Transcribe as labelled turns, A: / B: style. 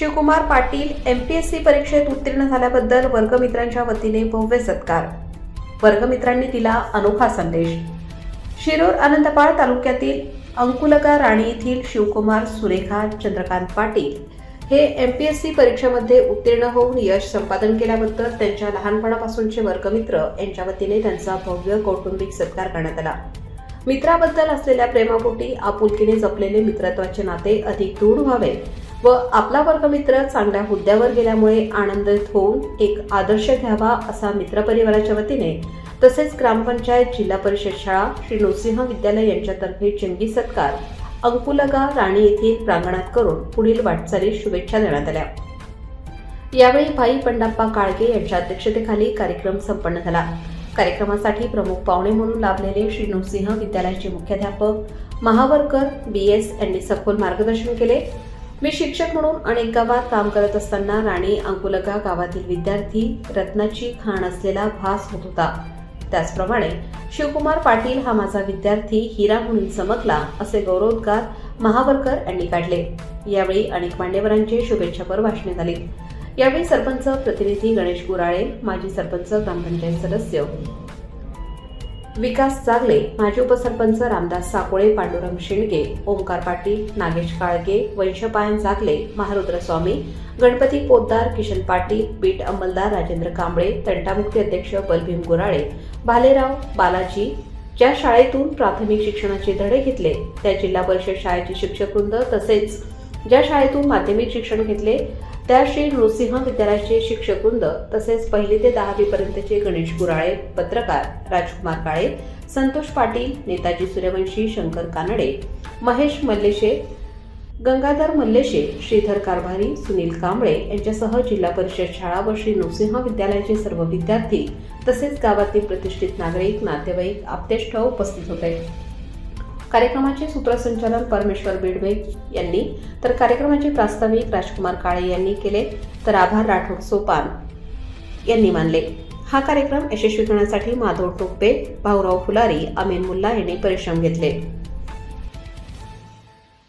A: Shivkumar Patil M P S C परीक्षेत उत्तीर्ण झाल्याबद्दल वर्गमित्रांच्या वतीने भव्य सत्कार. वर्गमित्रांनी दिला अनोखा संदेश. शिरूर अनंतपाळ तालुक्यातील अंकुलगा राणी येथील शिवकुमार सुरेखा चंद्रकांत पाटील हे एम पी एस सी परीक्षेमध्ये उत्तीर्ण होऊन यश संपादन केल्याबद्दल त्यांच्या लहानपणापासूनचे वर्गमित्र यांच्या वतीने त्यांचा भव्य कौटुंबिक सत्कार करण्यात आला. मित्राबद्दल असलेल्या प्रेमापोटी आपुलकीने जपलेले मित्रत्वाचे नाते अधिक दृढ व्हावे. व आपला वर्गमित्र चांगल्या हुद्द्यावर गेल्यामुळे आनंदित होऊन एक आदर्श घ्यावा असा मित्रपरिवाराच्या वतीने तसेच ग्रामपंचायत जिल्हा परिषद शाळा श्री नृसिंह विद्यालय यांच्यातर्फे चिंगी सत्कार अंकुलगा राणी येथील प्रांगणात करून पुढील वाटचालीस शुभेच्छा देण्यात आल्या. यावेळी भाई पंडाप्पा काळगे यांच्या अध्यक्षतेखाली कार्यक्रम संपन्न झाला. कार्यक्रमासाठी प्रमुख पाहुणे म्हणून लाभलेले श्री नृसिंह विद्यालयाचे मुख्याध्यापक महावरकर बी एस यांनी सखोल मार्गदर्शन केले. मी शिक्षक म्हणून अनेक गावात काम करत असताना राणी अंकुलगा गावातील विद्यार्थी रत्नाची खाण असलेला भास होत होता. त्याचप्रमाणे शिवकुमार पाटील हा माझा विद्यार्थी हिरा म्हणून चमकला असे गौरवोद्गार महावरकर यांनी काढले. यावेळी अनेक मान्यवरांचे शुभेच्छापर भाषणे झाली. यावेळी सरपंच प्रतिनिधी गणेश गुराळे माजी सरपंच ग्रामपंचायत सदस्य विकास जागले माजी उपसरपंच रामदास साकोळे पांडुरंग शिंडगे ओंकार पाटील नागेश काळगे वंशपायन जागले महारुद्र स्वामी गणपती पोद्दार किशन पाटील बीट अंमलदार राजेंद्र कांबळे तंटामुक्ती अध्यक्ष बलभीम गुराळे भालेराव बालाजी ज्या शाळेतून प्राथमिक शिक्षणाचे धडे घेतले त्या जिल्हा परिषद शाळेचे शिक्षकवृंद तसेच ज्या शाळेतून माध्यमिक शिक्षण घेतले त्या श्री नृसिंह विद्यालयाचे शिक्षकवृंद तसेच पहिली ते दहावी पर्यंतचे गणेश गुराळे पत्रकार राजकुमार काळे संतोष पाटील नेताजी सूर्यवंशी शंकर कानडे महेश मल्लेशे गंगाधर मल्लेशे श्रीधर कारभारी सुनील कांबळे यांच्यासह जिल्हा परिषद शाळा व श्री नृसिंह विद्यालयाचे सर्व विद्यार्थी तसेच गावातील प्रतिष्ठित नागरिक नातेवाईक आप्तेष्ट उपस्थित होते. कार्यक्रमाचे सूत्रसंचालन परमेश्वर बिडवे यांनी तर कार्यक्रमाचे प्रास्ताविक राजकुमार काळे यांनी केले तर आभार राठोड सोपान यांनी मानले. हा कार्यक्रम यशस्वी करण्यासाठी माधव टोपे भाऊराव फुलारी अमीन मुल्ला यांनी परिश्रम घेतले.